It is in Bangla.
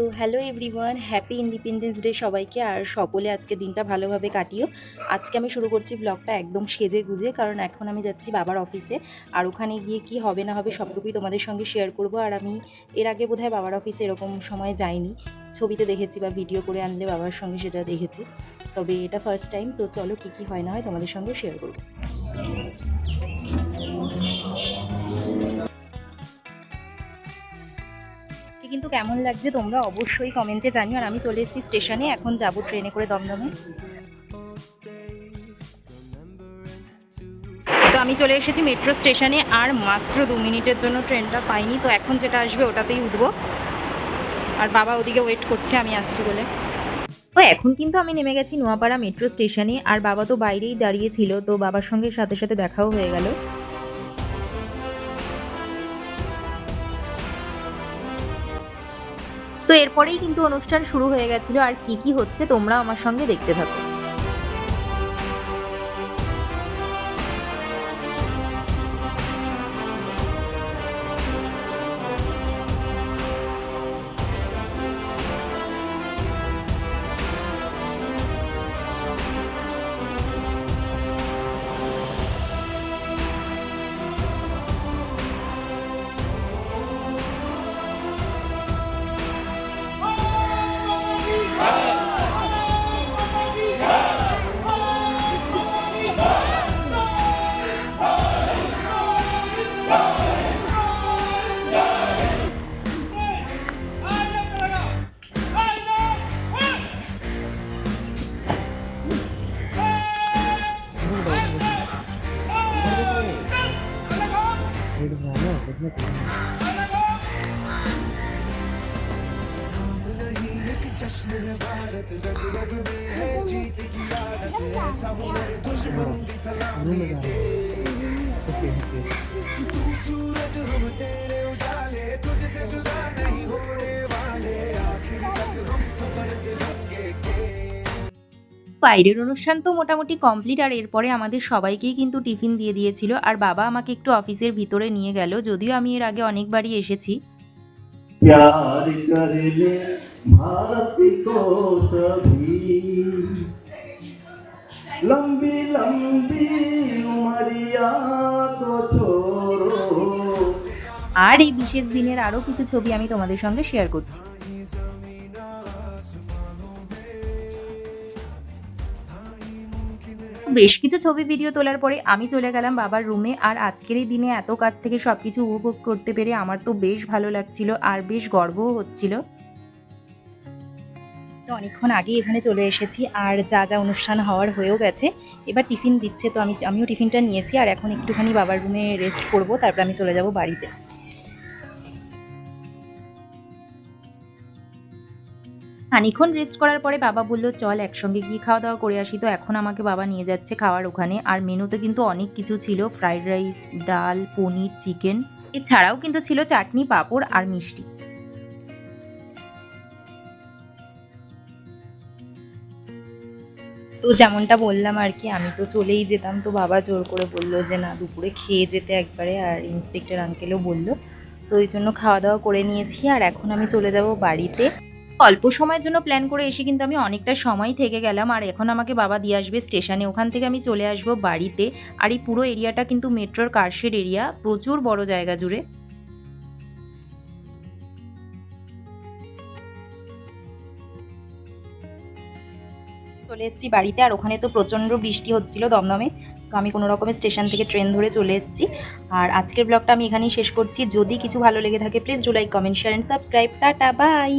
So hello everyone happy Independence Day সবাইকে। আর সকলে আজকে দিনটা ভালোভাবে কাটিও। আজকে আমি শুরু করছি ব্লগটা একদম সেজে গুজে, কারণ এখন আমি যাচ্ছি বাবার অফিসে আর ওখানে গিয়ে কি হবে না হবে সবটুকুই তোমাদের সঙ্গে শেয়ার করব। আর আমি এর আগে বোধহয় বাবার অফিসে এরকম সময় যাইনি। ছবিতে দেখেছি বা ভিডিও করে আনলে বাবার সঙ্গে সেটা দেখেছি। তবে এটা ফার্স্ট টাইম তো চলো কী কী হয় না হয় তোমাদের সঙ্গে শেয়ার করব। কেমন লাগছে তোমরা অবশ্যই কমেন্টে জানিও। আর আমি চলে এসেছি স্টেশনে, এখন যাব ট্রেনে করে দমদমে। তো আমি চলে এসেছি মেট্রো স্টেশনে আর মাত্র দু মিনিটের জন্য ট্রেনটা পাইনি, তো এখন যেটা আসবে ওটাতেই উঠবো। আর বাবা ওদিকে ওয়েট করছে, আমি আসছি বলে। তো এখন কিন্তু আমি নেমে গেছি নোয়াপাড়া মেট্রো স্টেশনে আর বাবা তো বাইরেই দাঁড়িয়ে ছিল, তো বাবার সঙ্গে সাথে সাথে দেখাও হয়ে গেল। তো এরপরেই কিন্তু অনুষ্ঠান শুরু হয়ে গেছিল। আর কি কি হচ্ছে তোমরা আমার সঙ্গে দেখতে থাকো। இருந்தாலும் பிஸ்னஸ் जश्न है भारत रग रग में है जीत की आदत ऐसा हो मेरे दुश्मन की सलामी दे तू सूरज हम বাইরের অনুষ্ঠান তো মোটামুটি কমপ্লিট আর এরপরে আমাদের সবাইকেই কিন্তু টিফিন দিয়ে দিয়েছিল। আর বাবা আমাকে একটু অফিসের ভিতরে নিয়ে গেল যদিও আমি এর আগে অনেকবারই এসেছি। আর এই বিশেষ দিনের আরও কিছু ছবি আমি তোমাদের সঙ্গে শেয়ার করছি। বেশ কিছু ছবি ভিডিও তোলার পরে আমি চলে গেলাম বাবার রুমে আর আজকের এই দিনে এত কাছ থেকে সব কিছু উপভোগ করতে পেরে আমার তো বেশ ভালো লাগছিল আর বেশ গর্বও হচ্ছিল। অনেকক্ষণ আগে এখানে চলে এসেছি আর যা যা অনুষ্ঠান হওয়ার হয়েও গেছে। এবার টিফিন দিচ্ছে তো আমি, আমিও টিফিনটা নিয়েছি আর এখন একটুখানি বাবার রুমে রেস্ট করব, তারপর আমি চলে যাব বাড়িতে। খানিক্ষণ রেস্ট করার পরে বাবা বলল, চল একসঙ্গে গিয়ে খাওয়া দাওয়া করে আসি তো, এখন আমাকে বাবা নিয়ে যাচ্ছে খাওয়ার ওখানে। আর মেনুতে কিন্তু অনেক কিছু ছিল ফ্রাইড রাইস ডাল, পনির চিকেন এছাড়াও কিন্তু ছিল চাটনি, পাঁপড় আর মিষ্টি। তো যেমনটা বললাম আর কি, আমি তো চলেই যেতাম। তো বাবা জোর করে বলল যে, না, দুপুরে খেয়ে যেতে একবারে। আর ইন্সপেক্টর আঙ্কেলও বলল, তো ওই জন্য খাওয়া দাওয়া করে নিয়েছি, আর এখন আমি চলে যাব বাড়িতে। অল্প সময়ের জন্য প্ল্যান করে এসে কিন্তু আমি অনেকটা সময় থেকে গেলাম। আর এখন আমাকে বাবা দিয়ে আসবে স্টেশনে। ওখান থেকে আমি চলে আসব বাড়িতে। আর এই পুরো এরিয়াটা কিন্তু মেট্রোর কার্শেড এরিয়া। প্রচুর বড় জায়গা জুড়ে। চলে এসেছি বাড়িতে। আর ওখানে তো প্রচণ্ড বৃষ্টি হচ্ছিল দমদমে। তো আমি কোনো রকমের স্টেশন থেকে ট্রেন ধরে চলে এসেছি। আর আজকের ব্লগটা আমি এখানেই শেষ করছি। যদি কিছু ভালো লেগে থাকে please do like comment share and subscribe tata bye